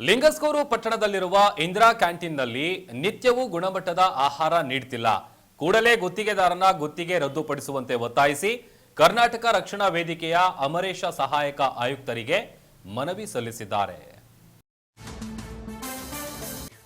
ಲಿಂಗಸ್ಕೂರು ಪಟ್ಟಣದಲ್ಲಿರುವ ಇಂದಿರಾ ಕ್ಯಾಂಟೀನ್ನಲ್ಲಿ ನಿತ್ಯವೂ ಗುಣಮಟ್ಟದ ಆಹಾರ ನೀಡುತ್ತಿಲ್ಲ ಕೂಡಲೇ ಗುತ್ತಿಗೆದಾರನ ಗುತ್ತಿಗೆ ರದ್ದುಪಡಿಸುವಂತೆ ಒತ್ತಾಯಿಸಿ ಕರ್ನಾಟಕ ರಕ್ಷಣಾ ವೇದಿಕೆಯ ಅಮರೇಶ ಸಹಾಯಕ ಆಯುಕ್ತರಿಗೆ ಮನವಿ ಸಲ್ಲಿಸಿದ್ದಾರೆ.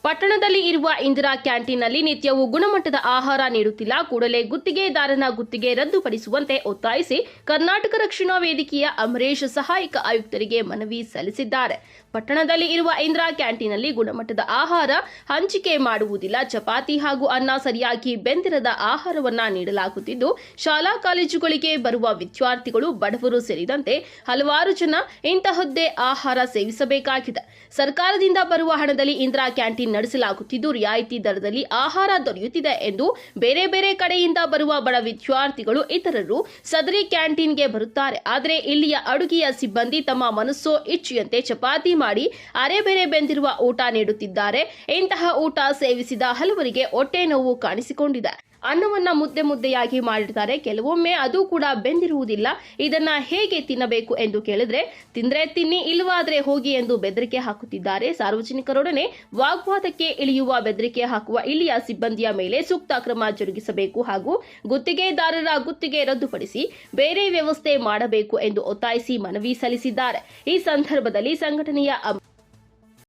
ಪಟ್ಟಣದಲ್ಲಿ ಇರುವ ಇಂದಿರಾ ಕ್ಯಾಂಟೀನ್ನಲ್ಲಿ ನಿತ್ಯವೂ ಗುಣಮಟ್ಟದ ಆಹಾರ ನೀಡುತ್ತಿಲ್ಲ. ಕೂಡಲೇ ಗುತ್ತಿಗೆದಾರನ ಗುತ್ತಿಗೆ ರದ್ದುಪಡಿಸುವಂತೆ ಒತ್ತಾಯಿಸಿ ಕರ್ನಾಟಕ ರಕ್ಷಣಾ ವೇದಿಕೆಯ ಅಮರೇಶ್ ಸಹಾಯಕ ಆಯುಕ್ತರಿಗೆ ಮನವಿ ಸಲ್ಲಿಸಿದ್ದಾರೆ. ಪಟ್ಟಣದಲ್ಲಿ ಇರುವ ಇಂದಿರಾ ಕ್ಯಾಂಟೀನ್ನಲ್ಲಿ ಗುಣಮಟ್ಟದ ಆಹಾರ ಹಂಚಿಕೆ ಮಾಡುವುದಿಲ್ಲ. ಚಪಾತಿ ಹಾಗೂ ಅನ್ನ ಸರಿಯಾಗಿ ಬೆಂದಿರದ ಆಹಾರವನ್ನ ನೀಡಲಾಗುತ್ತಿದ್ದು, ಶಾಲಾ ಕಾಲೇಜುಗಳಿಗೆ ಬರುವ ವಿದ್ಯಾರ್ಥಿಗಳು, ಬಡವರು ಸೇರಿದಂತೆ ಹಲವಾರು ಜನ ಇಂತಹದ್ದೇ ಆಹಾರ ಸೇವಿಸಬೇಕಾಗಿದೆ. ಸರ್ಕಾರದಿಂದ ಬರುವ ಹಣದಲ್ಲಿ ಇಂದಿರಾ ಕ್ಯಾಂಟೀನ್ ನಡೆಸಲಾಗುತ್ತಿದ್ದು, ರಿಯಾಯಿತಿ ದರದಲ್ಲಿ ಆಹಾರ ದೊರೆಯುತ್ತಿದೆ ಎಂದು ಬೇರೆ ಬೇರೆ ಕಡೆಯಿಂದ ಬರುವ ಬಡ ವಿದ್ಯಾರ್ಥಿಗಳು ಇತರರು ಸದರಿ ಕ್ಯಾಂಟೀನ್ಗೆ ಬರುತ್ತಾರೆ. ಆದರೆ ಇಲ್ಲಿಯ ಅಡುಗೆಯ ಸಿಬ್ಬಂದಿ ತಮ್ಮ ಮನಸ್ಸೋ ಇಚ್ಛೆಯಂತೆ ಚಪಾತಿ ಮಾಡಿ ಅರೆ ಬೇರೆ ಬೆಂದಿರುವ ಊಟ ನೀಡುತ್ತಿದ್ದಾರೆ. ಇಂತಹ ಊಟ ಸೇವಿಸಿದ ಹಲವರಿಗೆ ಹೊಟ್ಟೆ ನೋವು ಕಾಣಿಸಿಕೊಂಡಿದೆ. ಅನ್ನವನ್ನ ಮುದ್ದೆ ಮುದ್ದೆಯಾಗಿ ಮಾಡಿರ್ತಾರೆ. ಕೆಲವೊಮ್ಮೆ ಅದು ಕೂಡ ಬೆಂದಿರುವುದಿಲ್ಲ. ಇದನ್ನ ಹೇಗೆ ತಿನ್ನಬೇಕು ಎಂದು ಕೇಳಿದ್ರೆ, ತಿಂದ್ರೆ ತಿನ್ನಿ ಇಲ್ಲವಾದ್ರೆ ಹೋಗಿ ಎಂದು ಬೆದರಿಕೆ ಹಾಕುತ್ತಿದ್ದಾರೆ. ಸಾರ್ವಜನಿಕರೊಡನೆ ವಾಗ್ವಾದಕ್ಕೆ ಇಳಿಯುವ ಬೆದರಿಕೆ ಹಾಕುವ ಇಲ್ಲಿಯ ಸಿಬ್ಬಂದಿಯ ಮೇಲೆ ಸೂಕ್ತ ಕ್ರಮ ಜರುಗಿಸಬೇಕು ಹಾಗೂ ಗುತ್ತಿಗೆದಾರರ ಗುತ್ತಿಗೆ ರದ್ದುಪಡಿಸಿ ಬೇರೆ ವ್ಯವಸ್ಥೆ ಮಾಡಬೇಕು ಎಂದು ಒತ್ತಾಯಿಸಿ ಮನವಿ ಸಲ್ಲಿಸಿದ್ದಾರೆ. ಈ ಸಂದರ್ಭದಲ್ಲಿ ಸಂಘಟನೆಯ